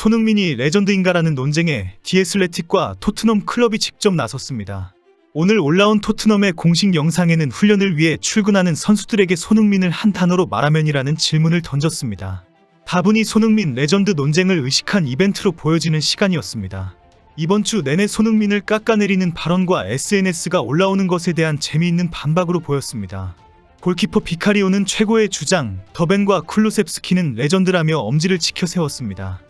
손흥민이 레전드인가라는 논쟁에 디에슬레틱과 토트넘 클럽이 직접 나섰습니다. 오늘 올라온 토트넘의 공식 영상에는 훈련을 위해 출근하는 선수들에게 손흥민을 한 단어로 말하면이라는 질문을 던졌습니다. 다분히 손흥민 레전드 논쟁을 의식한 이벤트로 보여지는 시간이었습니다. 이번 주 내내 손흥민을 깎아내리는 발언과 SNS가 올라오는 것에 대한 재미있는 반박으로 보였습니다. 골키퍼 비카리오는 최고의 주장, 더벤과 쿨루셉스키는 레전드라며 엄지를 치켜 세웠습니다.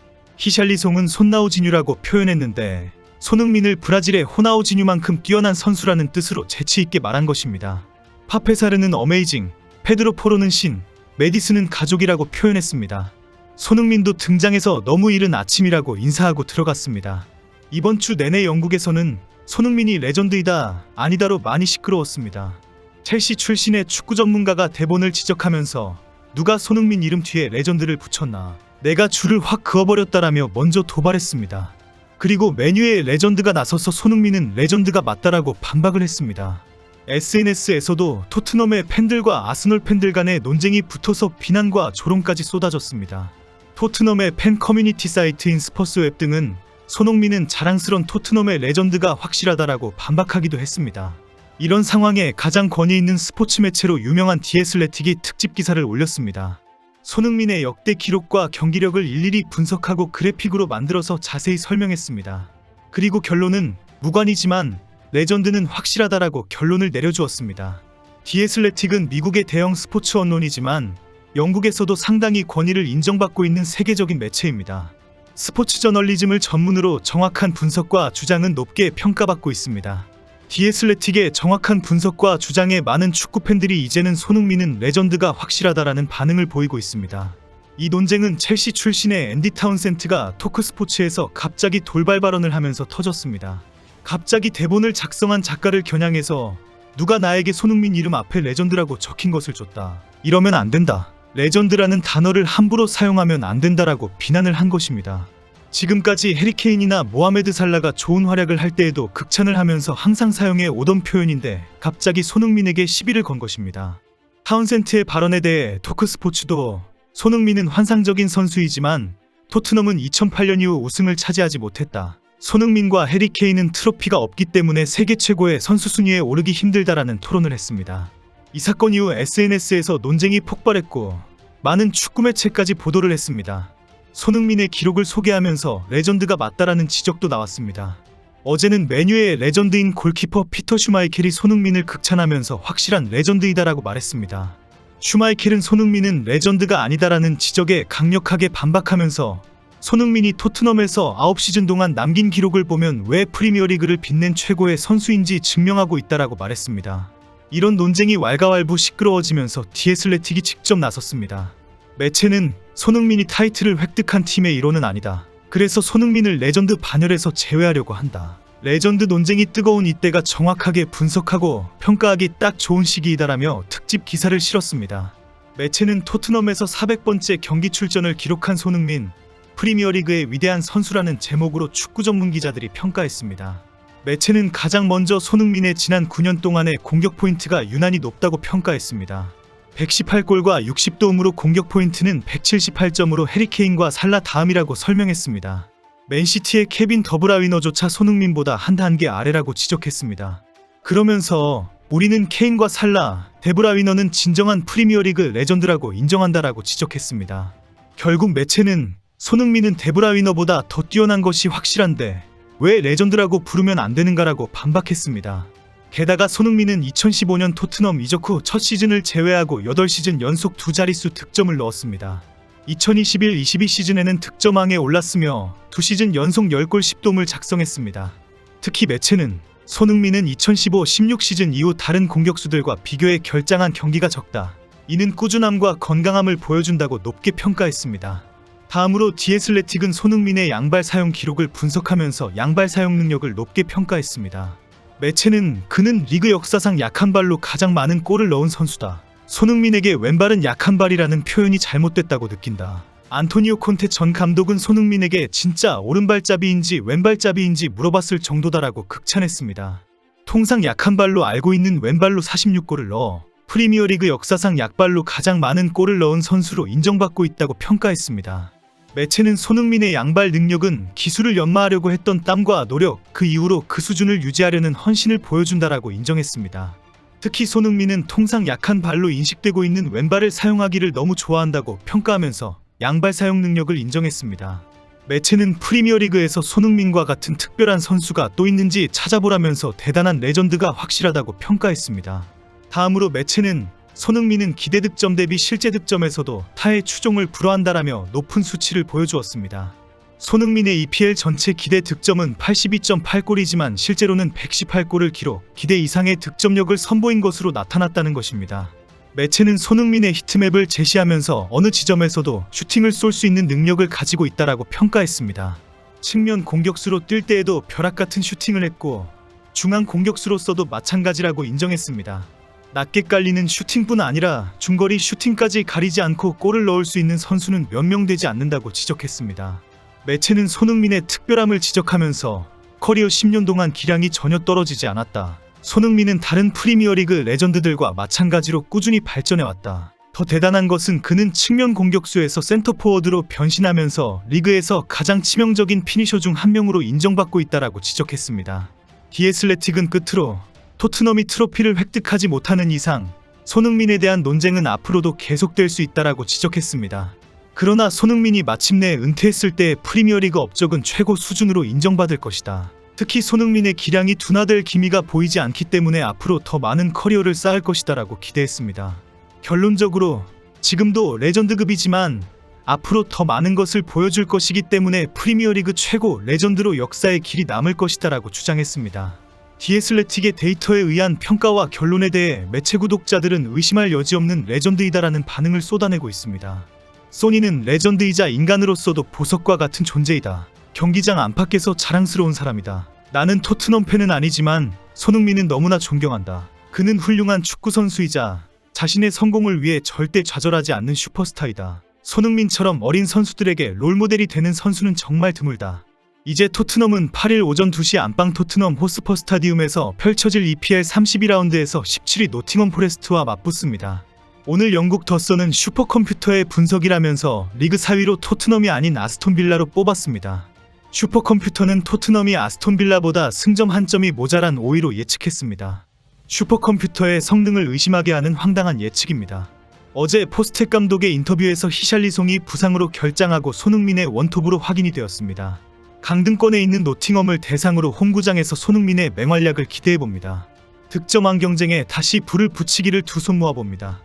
히샬리송은 손나우지뉴라고 표현했는데 손흥민을 브라질의 호나우지뉴만큼 뛰어난 선수라는 뜻으로 재치있게 말한 것입니다. 파페사르는 어메이징, 페드로 포로는 신, 메디스는 가족이라고 표현했습니다. 손흥민도 등장해서 너무 이른 아침이라고 인사하고 들어갔습니다. 이번 주 내내 영국에서는 손흥민이 레전드이다, 아니다로 많이 시끄러웠습니다. 첼시 출신의 축구 전문가가 대본을 지적하면서 누가 손흥민 이름 뒤에 레전드를 붙였나 내가 줄을 확 그어버렸다라며 먼저 도발했습니다. 그리고 메뉴에 레전드가 나서서 손흥민은 레전드가 맞다라고 반박을 했습니다. SNS에서도 토트넘의 팬들과 아스널 팬들 간의 논쟁이 붙어서 비난과 조롱까지 쏟아졌습니다. 토트넘의 팬 커뮤니티 사이트인 스퍼스웹 등은 손흥민은 자랑스런 토트넘의 레전드가 확실하다라고 반박하기도 했습니다. 이런 상황에 가장 권위 있는 스포츠 매체로 유명한 디에슬레틱이 특집 기사를 올렸습니다. 손흥민의 역대 기록과 경기력을 일일이 분석하고 그래픽으로 만들어서 자세히 설명했습니다. 그리고 결론은 무관이지만 레전드는 확실하다라고 결론을 내려주었습니다. 디에슬레틱은 미국의 대형 스포츠 언론이지만 영국에서도 상당히 권위를 인정받고 있는 세계적인 매체입니다. 스포츠 저널리즘을 전문으로 정확한 분석과 주장은 높게 평가받고 있습니다. 디에슬레틱의 정확한 분석과 주장에 많은 축구 팬들이 이제는 손흥민은 레전드가 확실하다라는 반응을 보이고 있습니다. 이 논쟁은 첼시 출신의 앤디 타운센트가 토크스포츠에서 갑자기 돌발 발언을 하면서 터졌습니다. 갑자기 대본을 작성한 작가를 겨냥해서 누가 나에게 손흥민 이름 앞에 레전드라고 적힌 것을 줬다. 이러면 안 된다. 레전드라는 단어를 함부로 사용하면 안 된다라고 비난을 한 것입니다. 지금까지 해리케인이나 모하메드 살라가 좋은 활약을 할 때에도 극찬을 하면서 항상 사용해 오던 표현인데 갑자기 손흥민에게 시비를 건 것입니다. 타운센트의 발언에 대해 토크스포츠도 손흥민은 환상적인 선수이지만 토트넘은 2008년 이후 우승을 차지하지 못했다. 손흥민과 해리케인은 트로피가 없기 때문에 세계 최고의 선수 순위에 오르기 힘들다라는 토론을 했습니다. 이 사건 이후 SNS에서 논쟁이 폭발했고 많은 축구 매체까지 보도를 했습니다. 손흥민의 기록을 소개하면서 레전드가 맞다라는 지적도 나왔습니다. 어제는 메뉴의 레전드인 골키퍼 피터 슈마이켈이 손흥민을 극찬하면서 확실한 레전드이다라고 말했습니다. 슈마이켈은 손흥민은 레전드가 아니다라는 지적에 강력하게 반박하면서 손흥민이 토트넘에서 9시즌 동안 남긴 기록을 보면 왜 프리미어리그를 빛낸 최고의 선수인지 증명하고 있다라고 말했습니다. 이런 논쟁이 왈가왈부 시끄러워지면서 디에슬레틱이 직접 나섰습니다. 매체는 손흥민이 타이틀을 획득한 팀의 일원은 아니다. 그래서 손흥민을 레전드 반열에서 제외하려고 한다. 레전드 논쟁이 뜨거운 이때가 정확하게 분석하고 평가하기 딱 좋은 시기이다라며 특집 기사를 실었습니다. 매체는 토트넘에서 400번째 경기 출전을 기록한 손흥민, 프리미어리그의 위대한 선수라는 제목으로 축구 전문 기자들이 평가했습니다. 매체는 가장 먼저 손흥민의 지난 9년 동안의 공격 포인트가 유난히 높다고 평가했습니다. 118골과 60도움으로 공격 포인트는 178점으로 해리케인과 살라 다음이라고 설명했습니다. 맨시티의 케빈 더브라위너조차 손흥민보다 한 단계 아래라고 지적했습니다. 그러면서 우리는 케인과 살라, 데브라위너는 진정한 프리미어리그 레전드라고 인정한다라고 지적했습니다. 결국 매체는 손흥민은 데브라위너보다 더 뛰어난 것이 확실한데 왜 레전드라고 부르면 안 되는가라고 반박했습니다. 게다가 손흥민은 2015년 토트넘 이적 후 첫 시즌을 제외하고 8시즌 연속 두 자릿수 득점을 넣었습니다. 2021-22 시즌에는 득점왕에 올랐으며 두 시즌 연속 10골 10도움을 작성했습니다. 특히 매체는 손흥민은 2015-16 시즌 이후 다른 공격수들과 비교해 결장한 경기가 적다. 이는 꾸준함과 건강함을 보여준다고 높게 평가했습니다. 다음으로 디에슬레틱은 손흥민의 양발 사용 기록을 분석하면서 양발 사용 능력을 높게 평가했습니다. 매체는 그는 리그 역사상 약한 발로 가장 많은 골을 넣은 선수다. 손흥민에게 왼발은 약한 발이라는 표현이 잘못됐다고 느낀다. 안토니오 콘테 전 감독은 손흥민에게 진짜 오른발잡이인지 왼발잡이인지 물어봤을 정도다라고 극찬했습니다. 통상 약한 발로 알고 있는 왼발로 46골을 넣어 프리미어리그 역사상 약발로 가장 많은 골을 넣은 선수로 인정받고 있다고 평가했습니다. 매체는 손흥민의 양발 능력은 기술을 연마하려고 했던 땀과 노력, 그 이후로 그 수준을 유지하려는 헌신을 보여준다라고 인정했습니다. 특히 손흥민은 통상 약한 발로 인식되고 있는 왼발을 사용하기를 너무 좋아한다고 평가하면서 양발 사용 능력을 인정했습니다. 매체는 프리미어리그에서 손흥민과 같은 특별한 선수가 또 있는지 찾아보라면서 대단한 레전드가 확실하다고 평가했습니다. 다음으로 매체는 손흥민은 기대 득점 대비 실제 득점에서도 타의 추종을 불허한다라며 높은 수치를 보여주었습니다. 손흥민의 EPL 전체 기대 득점은 82.8골이지만 실제로는 118골을 기록, 기대 이상의 득점력을 선보인 것으로 나타났다는 것입니다. 매체는 손흥민의 히트맵을 제시하면서 어느 지점에서도 슈팅을 쏠 수 있는 능력을 가지고 있다라고 평가했습니다. 측면 공격수로 뛸 때에도 벼락 같은 슈팅을 했고 중앙 공격수로서도 마찬가지라고 인정했습니다. 낮게 깔리는 슈팅뿐 아니라 중거리 슈팅까지 가리지 않고 골을 넣을 수 있는 선수는 몇 명 되지 않는다고 지적했습니다. 매체는 손흥민의 특별함을 지적하면서 커리어 10년 동안 기량이 전혀 떨어지지 않았다. 손흥민은 다른 프리미어리그 레전드들과 마찬가지로 꾸준히 발전해왔다. 더 대단한 것은 그는 측면 공격수에서 센터포워드로 변신하면서 리그에서 가장 치명적인 피니셔 중 한 명으로 인정받고 있다라고 지적했습니다. 디에슬레틱은 끝으로 토트넘이 트로피를 획득하지 못하는 이상 손흥민에 대한 논쟁은 앞으로도 계속될 수 있다라고 지적했습니다. 그러나 손흥민이 마침내 은퇴했을 때 프리미어리그 업적은 최고 수준으로 인정받을 것이다. 특히 손흥민의 기량이 둔화될 기미가 보이지 않기 때문에 앞으로 더 많은 커리어를 쌓을 것이다라고 기대했습니다. 결론적으로 지금도 레전드급이지만 앞으로 더 많은 것을 보여줄 것이기 때문에 프리미어리그 최고 레전드로 역사의 길이 남을 것이다라고 주장했습니다. 디에슬레틱의 데이터에 의한 평가와 결론에 대해 매체 구독자들은 의심할 여지 없는 레전드이다라는 반응을 쏟아내고 있습니다. 소니는 레전드이자 인간으로서도 보석과 같은 존재이다. 경기장 안팎에서 자랑스러운 사람이다. 나는 토트넘 팬은 아니지만 손흥민은 너무나 존경한다. 그는 훌륭한 축구 선수이자 자신의 성공을 위해 절대 좌절하지 않는 슈퍼스타이다. 손흥민처럼 어린 선수들에게 롤모델이 되는 선수는 정말 드물다. 이제 토트넘은 8일 오전 2시 안방 토트넘 호스퍼 스타디움에서 펼쳐질 EPL 32라운드에서 17위 노팅엄 포레스트와 맞붙습니다. 오늘 영국 더선은 슈퍼컴퓨터의 분석이라면서 리그 4위로 토트넘이 아닌 아스톤 빌라로 뽑았습니다. 슈퍼컴퓨터는 토트넘이 아스톤 빌라보다 승점 한 점이 모자란 5위로 예측했습니다. 슈퍼컴퓨터의 성능을 의심하게 하는 황당한 예측입니다. 어제 포스텍 감독의 인터뷰에서 히샬리송이 부상으로 결장하고 손흥민의 원톱으로 확인이 되었습니다. 강등권에 있는 노팅엄을 대상으로 홈구장에서 손흥민의 맹활약을 기대해봅니다. 득점왕 경쟁에 다시 불을 붙이기를 두 손 모아봅니다.